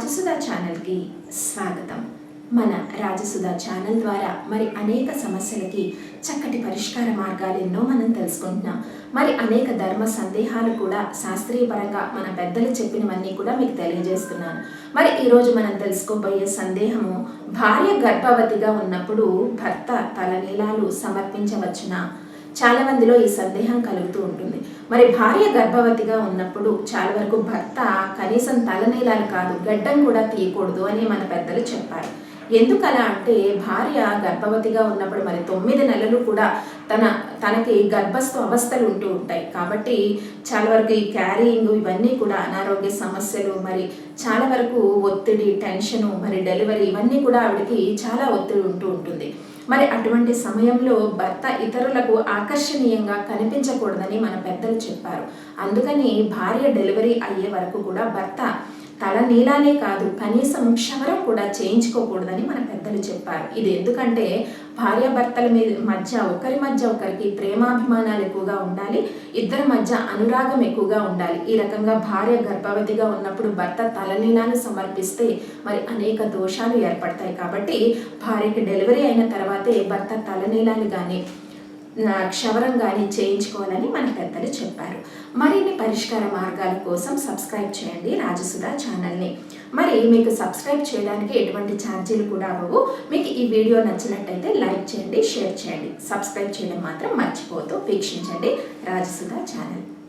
రాజసుధా ఛానల్కి స్వాగతం. మన రాజసుధా ఛానల్ ద్వారా మరి అనేక సమస్యలకి చక్కటి పరిష్కార మార్గాలు ఎన్నో మనం తెలుసుకుంటున్నాం. మరి అనేక ధర్మ సందేహాలు కూడా శాస్త్రీయపరంగా మన పెద్దలు చెప్పినవన్నీ కూడా మీకు తెలియజేస్తున్నాను. మరి ఈరోజు మనం తెలుసుకోబోయే సందేహము భార్య గర్భవతిగా ఉన్నప్పుడు భర్త తలనీలాలు సమర్పించవచ్చునా? చాలా మందిలో ఈ సందేహం కలుగుతూ ఉంటుంది. మరి భార్య గర్భవతిగా ఉన్నప్పుడు చాలా వరకు భర్త కనీసం తలనీలాలు కాదు గడ్డం కూడా తీయకూడదు అని మన పెద్దలు చెప్పారు. ఎందుకలా అంటే భార్య గర్భవతిగా ఉన్నప్పుడు మరి తొమ్మిది నెలలు కూడా తన తనకి గర్భస్థ అవస్థలు ఉంటూ ఉంటాయి. కాబట్టి చాలా వరకు ఈ క్యారీయింగ్ ఇవన్నీ కూడా అనారోగ్య సమస్యలు మరి చాలా వరకు ఒత్తిడి టెన్షను మరి డెలివరీ ఇవన్నీ కూడా ఆవిడకి చాలా ఒత్తిడి ఉంటూ ఉంటుంది. మరి అటువంటి సమయంలో భర్త ఇతరులకు ఆకర్షణీయంగా కనిపించకూడదని మన పెద్దలు చెప్పారు. అందుకని భార్య డెలివరీ అయ్యే వరకు కూడా భర్త తల నీలానే కాదు కనీసం క్షవరం కూడా చేయించుకోకూడదని మన పెద్దలు చెప్పారు. ఇది ఎందుకంటే భార్యాభర్తల మీద మధ్య ఒకరి మధ్య ఒకరికి ప్రేమాభిమానాలు ఎక్కువగా ఉండాలి ఇద్దరి మధ్య అనురాగం ఎక్కువగా ఉండాలి. ఈ రకంగా భార్య గర్భవతిగా ఉన్నప్పుడు భర్త తలనీలాలు సమర్పిస్తే మరి అనేక దోషాలు ఏర్పడతాయి. కాబట్టి భార్యకి డెలివరీ అయిన తర్వాతే భర్త తలనీలాలు కానీ క్షవరం కానీ చేయించుకోవాలని మన పెద్దలు చెప్పారు. మరిన్ని పరిష్కార మార్గాల కోసం సబ్స్క్రైబ్ చేయండి రాజసుధా ఛానల్ని. మరి మీకు సబ్స్క్రైబ్ చేయడానికి ఎటువంటి ఛార్జీలు కూడా అవ్వవు. మీకు ఈ వీడియో నచ్చినట్టయితే లైక్ చేయండి షేర్ చేయండి. సబ్స్క్రైబ్ చేయడం మాత్రం మర్చిపోతూ వీక్షించండి రాజసుధా ఛానల్.